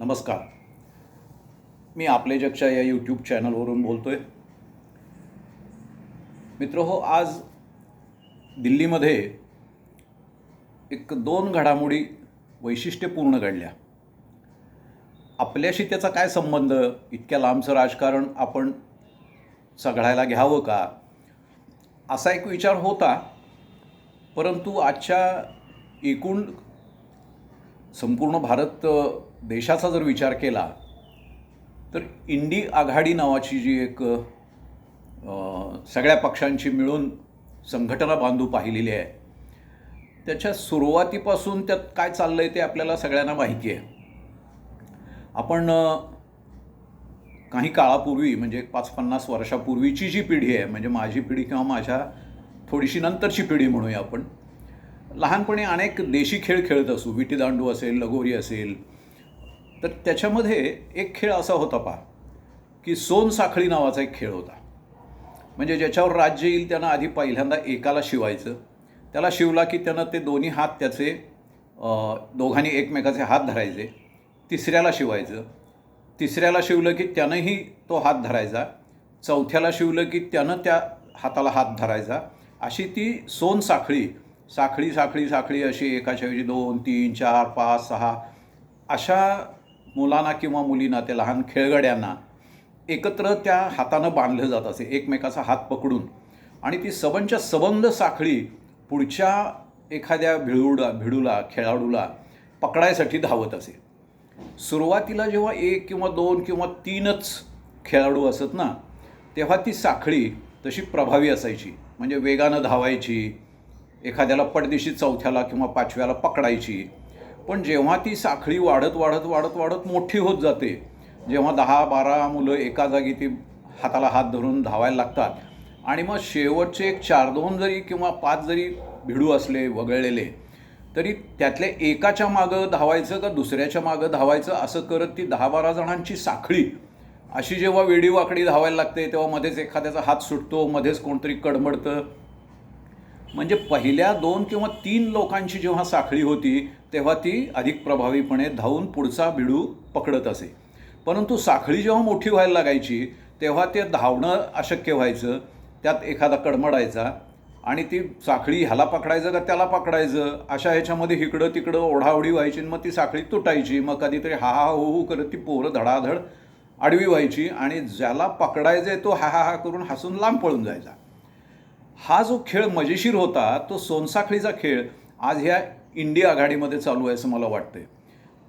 नमस्कार. मी आपले जगच्या या यूट्यूब चॅनलवरून बोलतो आहे मित्र हो आज दिल्लीमध्ये एक दोन घडामोडी वैशिष्ट्यपूर्ण घडल्या. आपल्याशी त्याचा काय संबंध? इतक्या लांबचं राजकारण आपण सगळायला घ्यावं का? असा एक विचार होता परंतु आजच्या एकूण संपूर्ण भारत देशाचा जर विचार केला तर इंडी आघाडी नावाची जी एक सगळ्या पक्षांची मिळून संघटना बांधू पाहिलेली आहे त्याच्या सुरुवातीपासून त्यात काय चाललं आहे ते आपल्याला सगळ्यांना माहिती आहे. आपण काही काळापूर्वी म्हणजे एक पाच पन्नास वर्षापूर्वीची जी पिढी आहे म्हणजे माझी पिढी किंवा माझ्या थोडीशी नंतरची पिढी म्हणूया आपण लहानपणी अनेक देशी खेळ खेळत असू विटीदांडू असेल लगोरी असेल तर त्याच्यामध्ये एक खेळ असा होता पहा की सोनसाखळी नावाचा एक खेळ होता. म्हणजे ज्याच्यावर राज्य येईल त्यानं आधी पहिल्यांदा एकाला शिवायचं त्याला शिवला की त्यानं ते दोन्ही हात त्याचे दोघांनी एकमेकाचे हात धरायचे तिसऱ्याला शिवायचं. तिसऱ्याला शिवलं की त्यानंही तो हात धरायचा. चौथ्याला शिवलं की त्यानं त्या हाताला हात धरायचा. अशी ती सोन साखळी साखळी साखळी साखळी अशी एकाच्या ऐवजी दोन तीन चार पाच सहा अशा मुलांना किंवा मुलींना त्या लहान खेळगड्यांना एकत्र त्या हातानं बांधलं जात असे एकमेकाचा हात पकडून. आणि ती सबंच्या सबंध साखळी पुढच्या एखाद्या भिळूडा भिडूला खेळाडूला पकडायसाठी धावत असे. सुरुवातीला जेव्हा एक किंवा दोन किंवा तीनच खेळाडू असत ना तेव्हा ती साखळी तशी प्रभावी असायची. म्हणजे वेगानं धावायची एखाद्याला पडदेशी चौथ्याला किंवा पाचव्याला पकडायची पण जेव्हा ती साखळी वाढत वाढत वाढत वाढत मोठी होत जाते जेव्हा दहा बारा मुलं एका जागी ती हाताला हात धरून धावायला लागतात आणि मग शेवटचे एक चार दोन जरी किंवा पाच जरी भिडू असले वगळलेले तरी त्यातल्या एकाच्या मागं धावायचं का दुसऱ्याच्या मागं धावायचं असं करत ती दहा बारा जणांची साखळी अशी जेव्हा वेडीवाकडी धावायला लागते तेव्हा मध्येच एखाद्याचा हात सुटतो मध्येच कोणतरी कडमडतं म्हणजे पहिल्या दोन किंवा तीन लोकांची जेव्हा साखळी होती तेव्हा ती अधिक प्रभावीपणे धावून पुढचा भिडू पकडत असे. परंतु साखळी जेव्हा मोठी व्हायला लागायची तेव्हा ते धावणं अशक्य व्हायचं त्यात एखादा कडमडायचा आणि ती साखळी ह्याला पकडायचं का त्याला पकडायचं अशा ह्याच्यामध्ये इकडं तिकडं ओढाओढी व्हायची आणि मग ती साखळी तुटायची मग कधीतरी हा हा हो हो करत ती पोरं धडाधड आडवी व्हायची आणि ज्याला पकडायचं आहे तो हा हा हा करून हसून लांब पळून जायचा. हा जो खेळ मजेशीर होता तो सोनसाखळीचा खेळ आज ह्या इंडिया आघाडीमध्ये चालू आहे असं मला वाटतंय.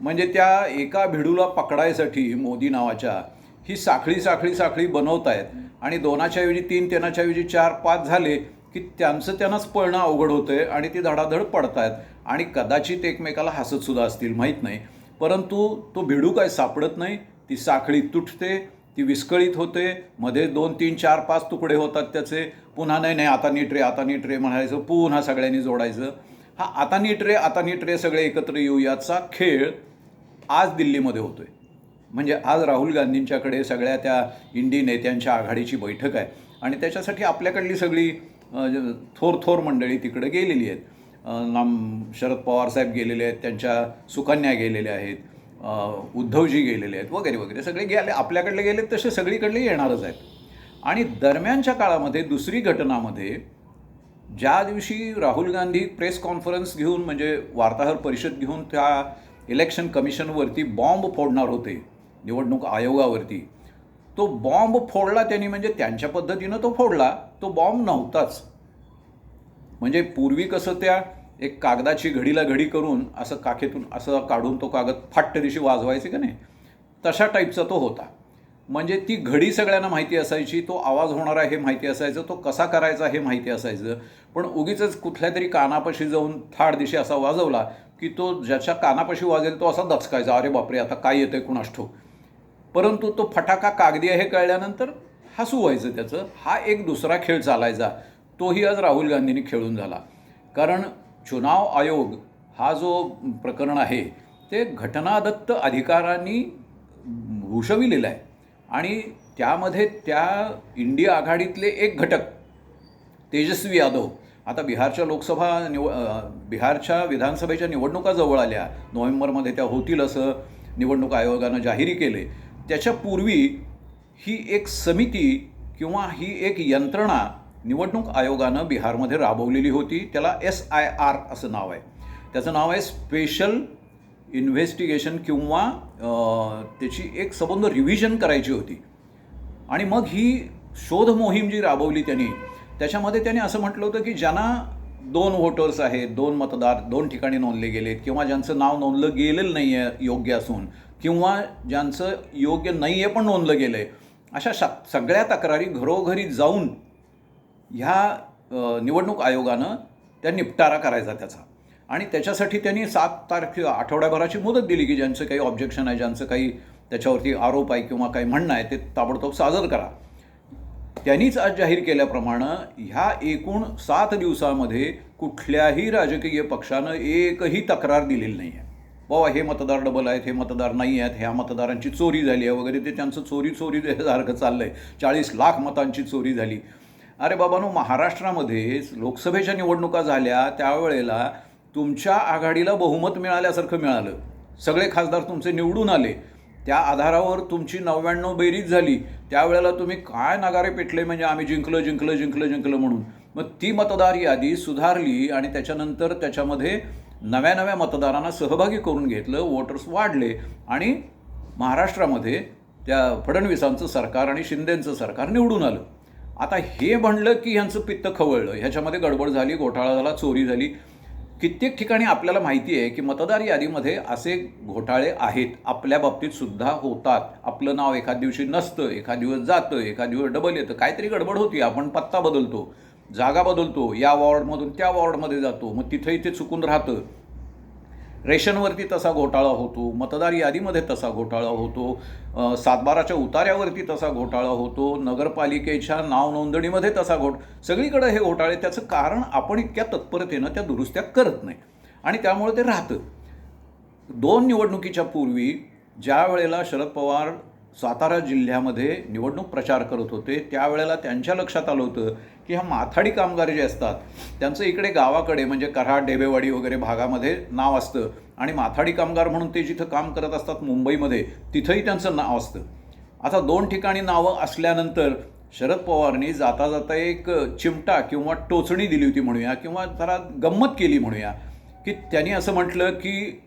म्हणजे त्या एका भिडूला पकडायसाठी मोदी नावाच्या ही साखळी साखळी साखळी बनवत आहेत आणि दोनाच्या ऐवजी तीन तेनाच्या ऐवजी चार पाच झाले की त्यांचं त्यांनाच पळणं अवघड होतं आहे आणि ती धडाधड पडतायत आणि कदाचित एकमेकाला हसतसुद्धा असतील माहीत नाही. परंतु तो भिडू काय सापडत नाही ती साखळी तुटते ती विस्कळीत होते. मध्ये दोन तीन चार पाच तुकडे होतात त्याचे. पुन्हा नाही नाही आता नीट रे आता नीट रे म्हणायचं. पुन्हा सगळ्यांनी जोडायचं. हा आता नीट रे आता नीट रे सगळे एकत्र येऊ याचा खेळ आज दिल्लीमध्ये होतोय. म्हणजे आज राहुल गांधींच्याकडे सगळ्या त्या इंडी नेत्यांच्या आघाडीची बैठक आहे. आणि त्याच्यासाठी आपल्याकडली सगळी थोर थोर मंडळी तिकडे गेलेली आहेत. नाम शरद पवार साहेब गेलेले आहेत त्यांच्या सुकन्या गेलेल्या आहेत. उद्धवजी गेलेले आहेत वगैरे वगैरे सगळे गेले आपल्याकडले गेले तसे सगळीकडले येणारच आहेत. आणि दरम्यानच्या काळामध्ये दुसरी घटनामध्ये ज्या दिवशी राहुल गांधी प्रेस कॉन्फरन्स घेऊन म्हणजे वार्ताहर परिषद घेऊन त्या इलेक्शन कमिशनवरती बॉम्ब फोडणार होते निवडणूक आयोगावरती तो बॉम्ब फोडला त्यांनी म्हणजे त्यांच्या पद्धतीनं तो फोडला तो बॉम्ब नव्हताच. म्हणजे पूर्वी कसं त्या एक कागदाची घडीला घडी करून असं काखेतून असं काढून तो कागद फाट्ट दिवशी वाजवायचे का नाही? तशा टाईपचा तो होता. म्हणजे ती घडी सगळ्यांना माहिती असायची तो आवाज होणार आहे हे माहिती असायचं तो कसा करायचा हे माहिती असायचं. पण उगीच कुठल्या तरी कानापाशी जाऊन थाड दिशी असा वाजवला की तो ज्याच्या कानापाशी वाजेल तो असा दचकायचा अरे बापरे आता काय येतं कुणास ठाऊक? परंतु तो फटाका कागदी आहे हे कळल्यानंतर हसू व्हायचं त्याचं. हा एक दुसरा खेळ चालायचा. तोही आज राहुल गांधींनी खेळून झाला. कारण चुनाव आयोग हा जो प्रकरण आहे ते घटनादत्त अधिकारांनी भूषविलेलं आहे. आणि त्यामध्ये त्या इंडिया आघाडीतले एक घटक तेजस्वी यादव आता बिहारच्या लोकसभा निव बिहारच्या विधानसभेच्या निवडणुका जवळ आल्या. नोव्हेंबरमध्ये त्या होतील असं निवडणूक आयोगानं जाहीर केले. त्याच्यापूर्वी ही एक समिती किंवा ही एक यंत्रणा निवडणूक आयोगानं बिहारमध्ये राबवलेली होती. त्याला एस आय आर असं नाव आहे. त्याचं नाव आहे स्पेशल इन्व्हेस्टिगेशन किंवा त्याची एक संबंध रिव्हिजन करायची होती. आणि मग ही शोध मोहीम जी राबवली त्यांनी त्याच्यामध्ये त्यांनी असं म्हटलं होतं की ज्यांना दोन वोटर्स आहेत दोन मतदार दोन ठिकाणी नोंदले गेलेत किंवा ज्यांचं नाव नोंदलं गेलेलं नाही आहे योग्य असून किंवा ज्यांचं योग्य नाही आहे पण नोंदलं गेलं आहे अशा श सगळ्या तक्रारी घरोघरी जाऊन ह्या निवडणूक आयोगानं त्या निपटारा करायचा त्याचा. आणि त्याच्यासाठी त्यांनी सात तारखे आठवड्याभराची मुदत दिली की ज्यांचं काही ऑब्जेक्शन आहे ज्यांचं काही त्याच्यावरती आरोप आहे किंवा काही म्हणणं आहे ते ताबडतोब सादर करा. त्यांनीच आज जाहीर केल्याप्रमाणे ह्या एकूण सात दिवसामध्ये कुठल्याही राजकीय पक्षानं एकही तक्रार दिलेली नाही आहे बाबा हे मतदार डबल आहेत हे मतदार नाही आहेत ह्या मतदारांची चोरी झाली आहे वगैरे ते त्यांचं चोरी चोरी सारखं चाललं आहे चाळीस लाख मतांची चोरी झाली. अरे बाबानो महाराष्ट्रामध्ये लोकसभेच्या निवडणुका झाल्या त्यावेळेला तुमच्या आघाडीला बहुमत मिळाल्यासारखं मिळालं. सगळे खासदार तुमचे निवडून आले. त्या आधारावर तुमची नव्याण्णव बेरीज झाली. त्यावेळेला तुम्ही काय नगारे पेटले? म्हणजे आम्ही जिंकलं जिंकलं जिंकलं जिंकलं म्हणून. मग ती मतदार यादी सुधारली आणि त्याच्यानंतर त्याच्यामध्ये नव्या नव्या मतदारांना सहभागी करून घेतलं वोटर्स वाढले आणि महाराष्ट्रामध्ये त्या फडणवीसांचं सरकार आणि शिंदेंचं सरकार निवडून आलं. आता हे म्हणलं की ह्यांचं पित्त खवळलं. ह्याच्यामध्ये गडबड झाली घोटाळा झाला चोरी झाली. कित्येक ठिकाणी आपल्याला माहिती आहे की मतदार यादीमध्ये असे घोटाळे आहेत. आपल्या बाबतीत सुद्धा होतात. आपलं नाव एखाद दिवशी नसतं एखाद दिवस जातं एखाद दिवस डबल येतं. काहीतरी गडबड होती. आपण पत्ता बदलतो जागा बदलतो. या वॉर्डमधून त्या वॉर्डमध्ये जातो. मग तिथंही ते चुकून राहतं. रेशनवरती तसा घोटाळा होतो मतदार यादीमध्ये तसा घोटाळा होतो सातबाराच्या उतार्यावरती तसा घोटाळा होतो नगरपालिकेच्या नाव नोंदणीमध्ये तसा घोट सगळीकडं हे घोटाळे त्याचं कारण आपण इतक्या तत्परतेनं त्या दुरुस्त्या करत नाही. आणि त्यामुळे ते राहतं. दोन निवडणुकीच्या पूर्वी ज्या वेळेला शरद पवार सातारा जिल्ह्यामध्ये निवडणूक प्रचार करत होते. त्यावेळेला त्यांच्या लक्षात आलं होतं की ह्या माथाडी कामगार जे असतात त्यांचं इकडे गावाकडे म्हणजे कराड डेबेवाडी वगैरे भागामध्ये नाव असतं. आणि माथाडी कामगार म्हणून ते जिथं काम करत असतात मुंबईमध्ये तिथंही त्यांचं नाव असतं. आता दोन ठिकाणी नावं असल्यानंतर शरद पवारनी जाता जाता एक चिमटा किंवा टोचणी दिली होती म्हणूया किंवा जरा गंमत केली म्हणूया. की त्यांनी असं म्हटलं की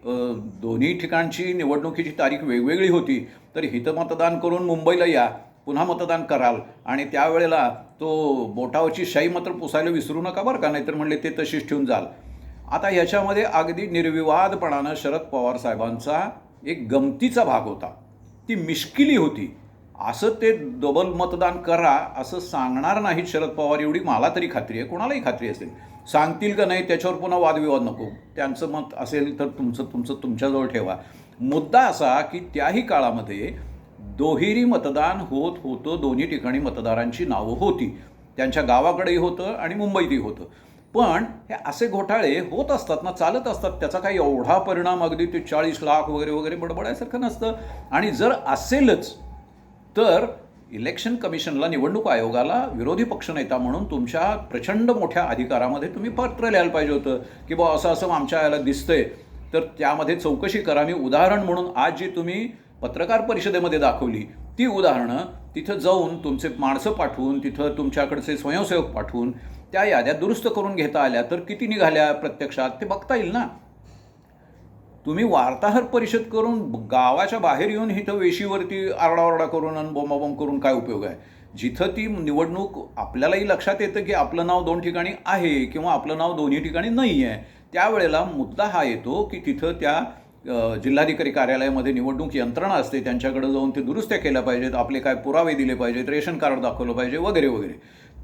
दोन्ही ठिकाणची निवडणुकीची तारीख वेगवेगळी होती तर हितमतदान करून मुंबईला या पुन्हा मतदान कराल. आणि त्यावेळेला तो बोटावरची शाई मात्र पुसायला विसरू नका बरं का नाहीतर म्हणले ते तशीच ठेवून जाल. आता ह्याच्यामध्ये अगदी निर्विवादपणानं शरद पवार साहेबांचा एक गमतीचा भाग होता. ती मिश्किली होती. असं ते डबल मतदान करा असं सांगणार नाहीत शरद पवार एवढी मला तरी खात्री आहे कोणालाही खात्री असेल. सांगतील का नाही त्याच्यावर पुन्हा वादविवाद नको. त्यांचं मत असेल तर तुमचं तुमचं तुमच्याजवळ ठेवा. मुद्दा असा की त्याही काळामध्ये दोहेरी मतदान होत होतं दोन्ही ठिकाणी मतदारांची नावं होती. त्यांच्या गावाकडेही होतं आणि मुंबईतही होतं. पण हे असे घोटाळे होत असतात ना चालत असतात त्याचा काही एवढा परिणाम अगदी ते चाळीस लाख वगैरे वगैरे बडबडायसारखं नसतं. आणि जर असेलच तर इलेक्शन कमिशनला निवडणूक आयोगाला विरोधी पक्षनेता म्हणून तुमच्या प्रचंड मोठ्या अधिकारामध्ये तुम्ही पत्र लिहायला पाहिजे होतं. की बा असं असं आमच्या याला दिसतंय. तर त्यामध्ये चौकशी करा. मी उदाहरण म्हणून आज जी तुम्ही पत्रकार परिषदेमध्ये दाखवली ती उदाहरणं तिथं जाऊन तुमचे माणसं पाठवून तिथं तुमच्याकडचे स्वयंसेवक पाठवून त्या याद्या दुरुस्त करून घेता आल्या तर किती निघाल्या प्रत्यक्षात ते बघता येईल ना? तुम्ही वार्ताहर परिषद करून गावाच्या बाहेर येऊन इथं वेशीवरती आरडाओरडा करून आणि बोंबाबोंब करून काय उपयोग आहे? जिथं ती निवडणूक आपल्यालाही लक्षात येतं की आपलं नाव दोन ठिकाणी आहे किंवा आपलं नाव दोन्ही ठिकाणी नाही आहे त्यावेळेला मुद्दा हा येतो की तिथं त्या जिल्हाधिकारी कार्यालयामध्ये निवडणूक यंत्रणा असते त्यांच्याकडे जाऊन ते दुरुस्त्या केल्या पाहिजेत आपले काय पुरावे दिले पाहिजेत रेशन कार्ड दाखवलं पाहिजे वगैरे वगैरे.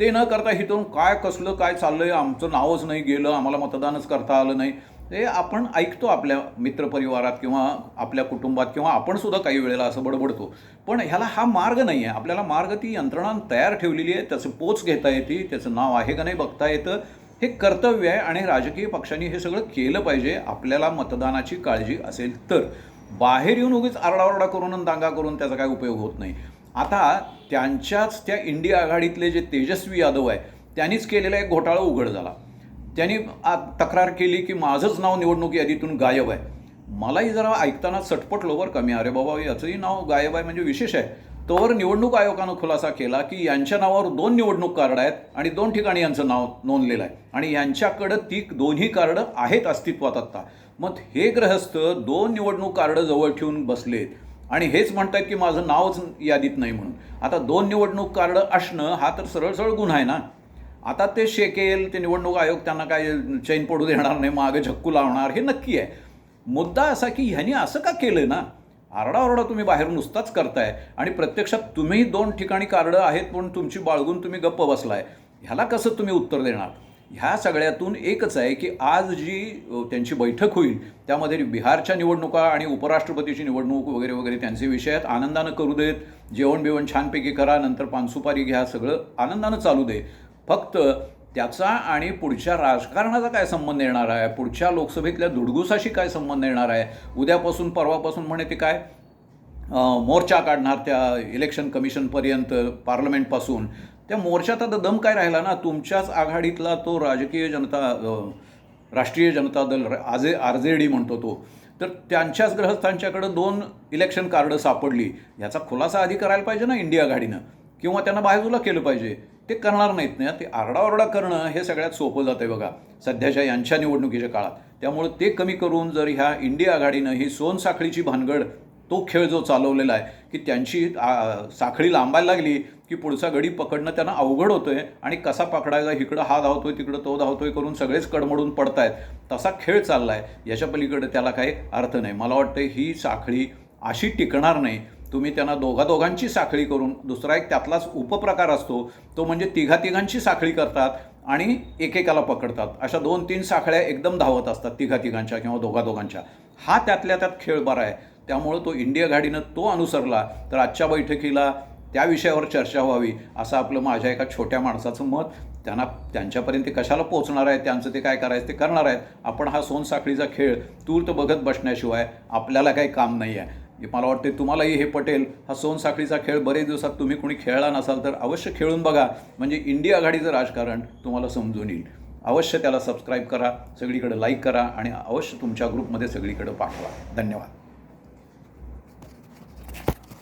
ते न करता हिथून काय कसलं काय चाललं आहे आमचं नावच नाही गेलं आम्हाला मतदानच करता आलं नाही. ते आपण ऐकतो आपल्या मित्रपरिवारात किंवा आपल्या कुटुंबात किंवा आपणसुद्धा काही वेळेला असं बडबडतो. पण ह्याला हा मार्ग नाही आहे. आपल्याला मार्ग ती यंत्रणा तयार ठेवलेली आहे. त्याचं पोच घेता येते त्याचं नाव आहे का नाही बघता येतं. हे कर्तव्य आहे आणि राजकीय पक्षांनी हे सगळं केलं पाहिजे. आपल्याला मतदानाची काळजी असेल तर. बाहेर येऊन उगीच आरडाओरडा करून आणि दांगा करून त्याचा काय उपयोग होत नाही. आता त्यांच्याच त्या इंडिया आघाडीतले जे तेजस्वी यादव आहे त्यांनीच केलेला एक घोटाळा उघड झाला. त्यांनी तक्रार केली की माझंच नाव निवडणूक यादीतून गायब आहे. मलाही जरा ऐकताना सटपटलो बरं का मी अरे बाबा याचंही नाव गायब आहे म्हणजे विशेष आहे. तोवर निवडणूक आयोगानं खुलासा केला की यांच्या नावावर दोन निवडणूक कार्ड आहेत आणि दोन ठिकाणी यांचं नाव नोंदलेलं आहे. आणि यांच्याकडं ती दोन्ही कार्ड आहेत अस्तित्वात आत्ता. मग हे ग्रहस्थ दोन निवडणूक कार्ड जवळ ठेवून बसलेत. आणि हेच म्हणतात की माझं नावच यादीत नाही म्हणून. आता दोन निवडणूक कार्ड असणं हा तर सरळ सरळ गुन्हा आहे ना? आता ते शेकेल ते निवडणूक आयोग त्यांना काय चैन पडू देणार नाही मागे झक्कू लावणार हे नक्की आहे. मुद्दा असा की ह्यांनी असं का केलं ना? आरडाओरडा तुम्ही बाहेर नुसताच करताय आणि प्रत्यक्षात तुम्ही दोन ठिकाणी कार्ड आहेत म्हणून तुमची बाळगून तुम्ही गप्प बसलाय. ह्याला कसं तुम्ही उत्तर देणार? ह्या सगळ्यातून एकच आहे की आज जी त्यांची बैठक होईल त्यामध्ये बिहारच्या निवडणुका आणि उपराष्ट्रपतीची निवडणूक वगैरे वगैरे त्यांचे विषय आहेत. आनंदानं करू देत जेवण बिवण छानपैकी करा नंतर पानसुपारी घ्या सगळं आनंदानं चालू दे. फक्त त्याचा आणि पुढच्या राजकारणाचा काय संबंध येणार आहे? पुढच्या लोकसभेतल्या धुडगुसाशी काय संबंध येणार आहे? उद्यापासून परवापासून म्हणे ते काय? मोर्चा काढणार त्या इलेक्शन कमिशनपर्यंत पार्लमेंटपासून. त्या मोर्चात आता दम काय राहिला ना? तुमच्याच आघाडीतला तो राजकीय जनता राष्ट्रीय जनता दल आजे जे आर जे डी म्हणतो तो. तर त्यांच्याच ग्रहस्थांच्याकडं दोन इलेक्शन कार्ड सापडली. याचा खुलासा आधी करायला पाहिजे ना इंडिया आघाडीनं? किंवा त्यांना बाजूला केलं पाहिजे? ते करणार नाहीत ना? ते आरडाओरडा करणं हे सगळ्यात सोपं जातं आहे बघा. सध्याच्या यांच्या निवडणुकीच्या काळात. त्यामुळे ते कमी करून जर ह्या इंडिया आघाडीनं ही सोनसाखळीची भानगड तो खेळ जो चालवलेला आहे की त्यांची साखळी लांबायला लागली की पुढचा गडी पकडणं त्यांना अवघड होतोय आणि कसा पकडायचा इकडं हा धावतोय तिकडं तो धावतोय करून सगळेच कडमडून पडतायत. तसा खेळ चाललाय. याच्या पलीकडे त्याला काही अर्थ नाही. मला वाटतं ही साखळी अशी टिकणार नाही. तुम्ही त्यांना दोघा दोघांची साखळी करून दुसरा एक त्यातलाच उपप्रकार असतो तो म्हणजे तिघा तिघांची साखळी करतात आणि एकेकाला पकडतात. अशा दोन तीन साखळ्या एकदम धावत असतात तिघा तिघांच्या किंवा दोघा दोघांच्या हा त्यातल्या त्यात खेळ बरा आहे. त्यामुळं तो इंडिया गाडीनं तो अनुसरला तर आजच्या बैठकीला त्या विषयावर चर्चा व्हावी असं आपलं माझ्या एका छोट्या माणसाचं मत. त्यांना त्यांच्यापर्यंत ते कशाला पोचणार आहे त्यांचं ते काय करायचं ते करणार आहेत. आपण हा सोनसाखळीचा खेळ तूर्त बघत बसण्याशिवाय आपल्याला काही काम नाही आहे मला वाटते तुम्हालाही हे पटेल हा सोनसाखळीचा खेळ बरेच दिवसात तुम्ही कोणी खेळला नसाल तर अवश्य खेळून बघा. म्हणजे इंडिया आघाडीचं राजकारण तुम्हाला समजून येईल. अवश्य त्याला सबस्क्राईब करा सगळीकडे लाईक करा आणि अवश्य तुमच्या ग्रुपमध्ये सगळीकडे पाठवा. धन्यवाद.